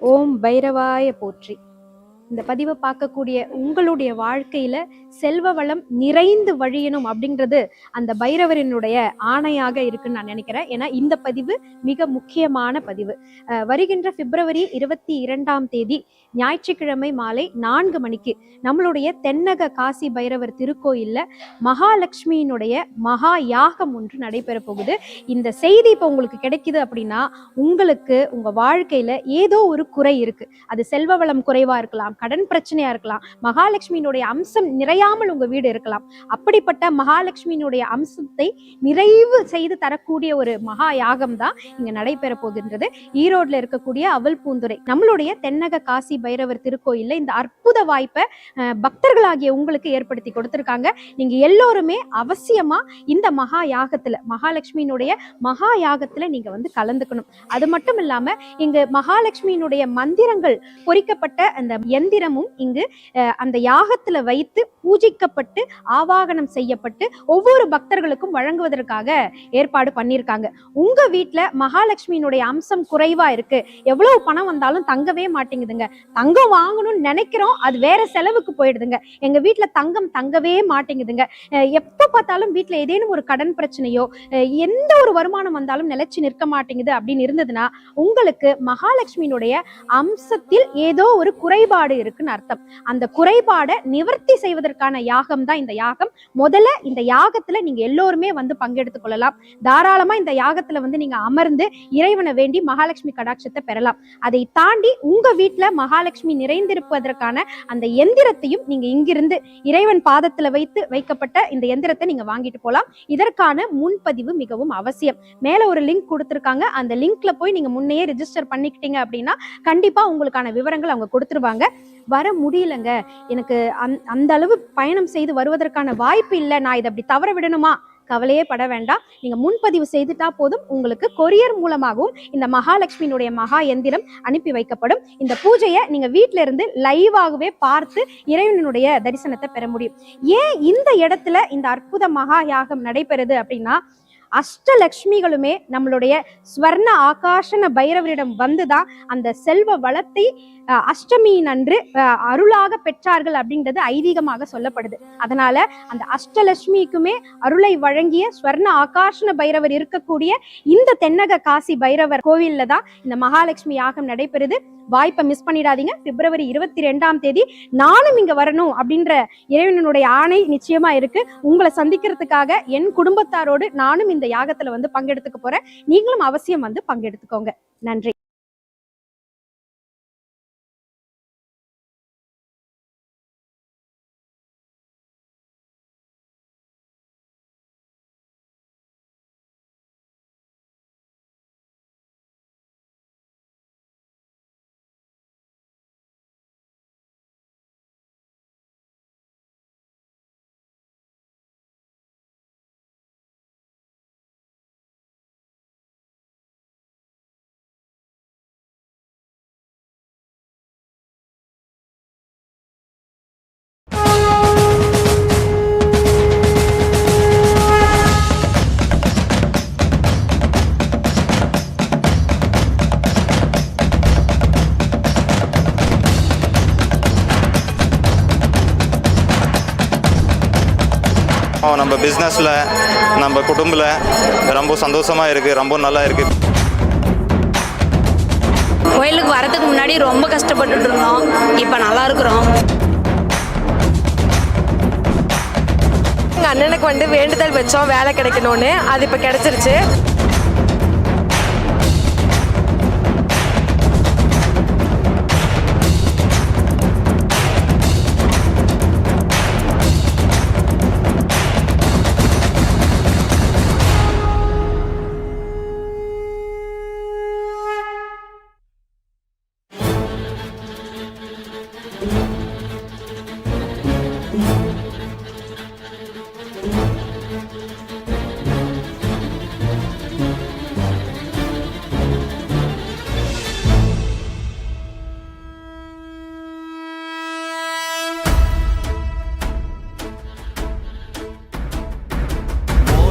ஓம் பைரவாய போற்றி. இந்த பதிவை பார்க்கக்கூடிய உங்களுடைய வாழ்க்கையில செல்வ வளம் நிறைந்து வழியணும் அப்படின்றது அந்த பைரவரினுடைய ஆணையாக இருக்குன்னு நான் நினைக்கிறேன். ஏன்னா இந்த பதிவு மிக முக்கியமான பதிவு. வருகின்ற பிப்ரவரி இருபத்தி இரண்டாம் தேதி ஞாயிற்றுக்கிழமை மாலை நான்கு மணிக்கு நம்மளுடைய தென்னக காசி பைரவர் திருக்கோயில்ல மகாலட்சுமியினுடைய மகா யாகம் ஒன்று நடைபெற போகுது. இந்த செய்தி இப்போ உங்களுக்கு கிடைக்குது அப்படின்னா உங்களுக்கு உங்க வாழ்க்கையில ஏதோ ஒரு குறை இருக்கு. அது செல்வ வளம் குறைவா இருக்கலாம். கடன் பிரச்சனையா இருக்கலாம் மகாலட்சுமியினுடைய அம்சம் நிறையாமல் உங்க வீடு இருக்கலாம். அப்படிப்பட்ட மகாலட்சுமியினுடைய அம்சத்தை நிறைவு செய்து தரக்கூடிய ஒரு மகா யாகம் தான் இங்க நடைபெற போகின்றது. ஈரோட்ல இருக்கக்கூடிய அவல் பூந்துரை நம்மளுடைய தென்னக காசி பைரவர் திருக்கோயில்ல இந்த அற்புத வாய்ப்பை பக்தர்களாகிய உங்களுக்கு ஏற்படுத்தி கொடுத்திருக்காங்க. நீங்க எல்லோருமே அவசியமா இந்த மகா யாகத்துல மகாலட்சுமியினுடைய மகா யாகத்துல நீங்க வந்து கலந்துக்கணும். அது மட்டும் இல்லாம இங்கு மகாலட்சுமியினுடைய மந்திரங்கள் பொறிக்கப்பட்ட அந்த மந்திரமும் இங்கு அந்த யாகத்துல வைத்து பூஜிக்கப்பட்டு ஆவாகனம் செய்யப்பட்டு ஒவ்வொரு பக்தர்களுக்கும் வழங்குவதற்காக ஏற்பாடு பண்ணியிருக்காங்க. உங்க வீட்டுல மகாலட்சுமியினுடைய அம்சம் குறைவா இருக்கு. எவ்வளவு பணம் வந்தாலும் தங்கவே மாட்டேங்குதுங்க. தங்கம் வாங்கணும்னு நினைக்கிறோம் அது வேற செலவுக்கு போயிடுதுங்க. எங்க வீட்டுல தங்கம் தங்கவே மாட்டேங்குதுங்க. எப்ப பார்த்தாலும் வீட்டுல ஏதேனும் ஒரு கடன் பிரச்சனையோ எந்த ஒரு வருமானம் வந்தாலும் நிலைச்சு நிற்க மாட்டேங்குது அப்படின்னு இருந்ததுன்னா உங்களுக்கு மகாலட்சுமியினுடைய அம்சத்தில் ஏதோ ஒரு குறைபாடு இருக்குன்னு அர்த்தம். அந்த குறைபாடை நிவர்த்தி செய்வதற்கான யாகம் தான் இந்த யாகம். முதல்ல இந்த யாகத்துல நீங்க எல்லோருமே வந்து பங்கெடுத்துக் கொள்ளலாம். தாராளமா இந்த யாகத்துல வந்து நீங்க அமர்ந்து இறைவனை வேண்டி மகாலட்சுமி கடாட்சத்தை பெறலாம். அதை தாண்டி உங்க வீட்டுல மகாலட்சுமி நிறைந்திருப்பதற்கான அந்த எந்திரத்தையும் நீங்க இங்கிருந்து இறைவன் பாதத்துல வைத்து வைக்கப்பட்ட இந்த எந்திரத்தை நீங்க வாங்கிட்டு போலாம். இதற்கான முன்பதிவு மிகவும் அவசியம். மேல ஒரு லிங்க் கொடுத்துருக்காங்க. அந்த லிங்க்ல போய் நீங்க முன்னையே ரிஜிஸ்டர் பண்ணிக்கிட்டீங்க அப்படின்னா கண்டிப்பா உங்களுக்கான விவரங்கள் அவங்க கொடுத்துருவாங்க. வர முடியலங்க. எனக்கு அந் அந்த அளவு பயணம் செய்து வருவதற்கான வாய்ப்பு இல்லை. நான் இதை அப்படி தவற விடணுமா? கவலையே பட வேண்டாம். நீங்க முன்பதிவு செய்துட்டா போதும். உங்களுக்கு கொரியர் மூலமாகவும் இந்த மகாலட்சுமியினுடைய மகா எந்திரம் அனுப்பி வைக்கப்படும். இந்த பூஜையை நீங்க வீட்டில இருந்து லைவாகவே பார்த்து இறைவனுடைய தரிசனத்தை பெற முடியும். ஏன் இந்த இடத்துல இந்த அற்புத மகா யாகம் நடைபெறுது அப்படின்னா அஷ்டலக்ஷ்மிகளுமே நம்மளுடைய ஸ்வர்ண ஆகாஷன பைரவரிடம் வந்துதான் அந்த செல்வ வளத்தை அஷ்டமியின் அன்று அருளாக பெற்றார்கள் அப்படின்றது ஐதீகமாக சொல்லப்படுது. அதனால அந்த அஷ்டலட்சுமிக்குமே அருளை வழங்கிய ஸ்வர்ண ஆகாஷன பைரவர் இருக்கக்கூடிய இந்த தென்னக காசி பைரவர் கோவில்ல தான் இந்த மகாலட்சுமி யாகம் நடைபெறுது. வாய்ப்பை மிஸ் பண்ணிடாதீங்க. பிப்ரவரி இருபத்தி ரெண்டாம் தேதி நானும் இங்க வரணும் அப்படின்ற இறைவனுடைய ஆணை நிச்சயமா இருக்கு. உங்களை சந்திக்கிறதுக்காக என் குடும்பத்தாரோடு நானும் இந்த யாகத்துல வந்து பங்கெடுத்துக்க போறேன். நீங்களும் அவசியம் வந்து பங்கெடுத்துக்கோங்க. நன்றி. நம்ம பிஸ்னஸில் நம்ம குடும்பத்தில் ரொம்ப சந்தோஷமாக இருக்குது ரொம்ப நல்லா இருக்குது கோயிலுக்கு வரதுக்கு முன்னாடி ரொம்ப கஷ்டப்பட்டுட்டு இருந்தோம். இப்போ நல்லா இருக்கிறோம். எங்கள் அண்ணனுக்கு வந்து வேண்டுதல் வச்சோம் வேலை கிடைக்கணும்னு. அது இப்போ கிடைச்சிருச்சு.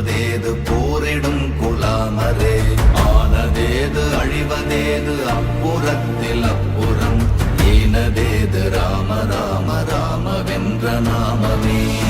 புருவதேது போரிடும் குலாமரே. ஆனதேது அழிவதேது அப்புறத்தில் அப்புறம். ஈனதேது ராம ராம ராம வென்ற நாமமே.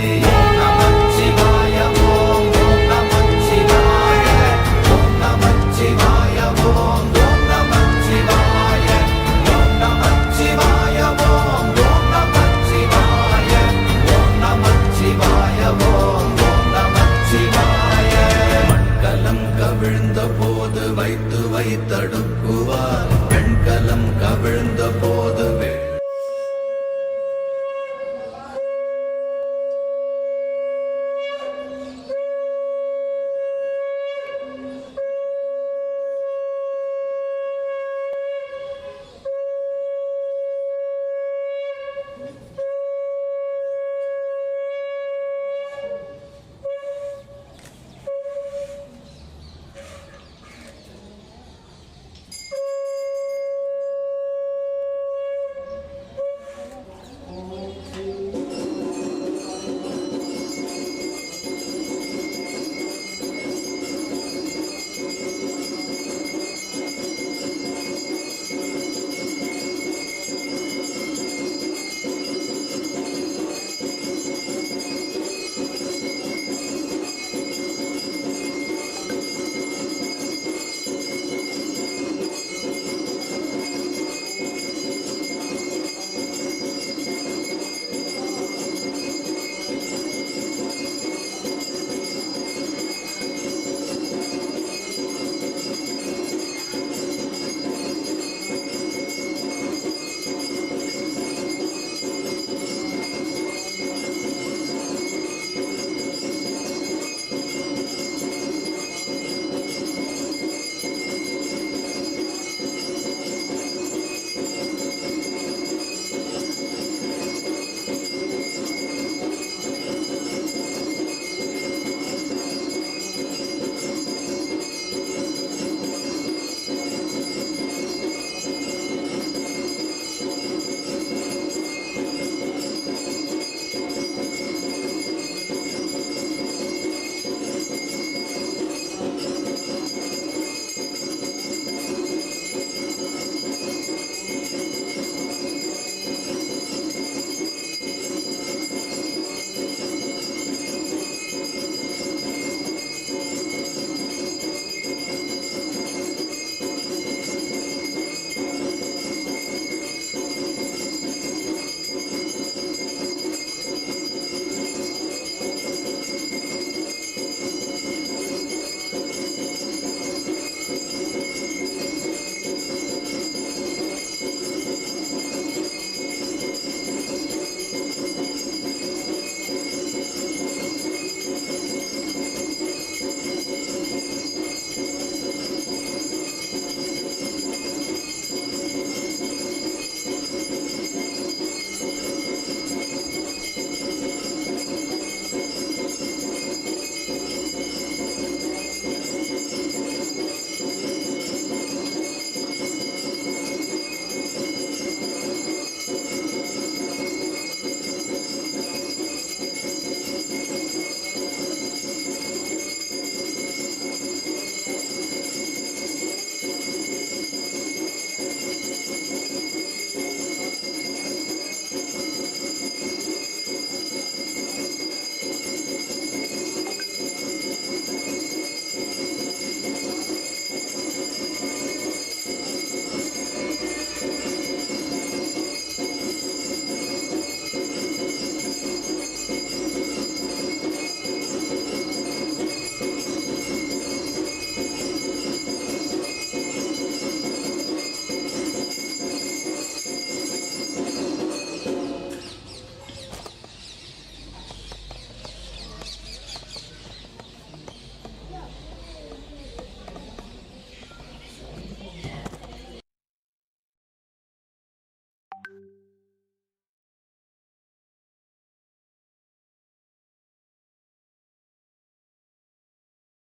love.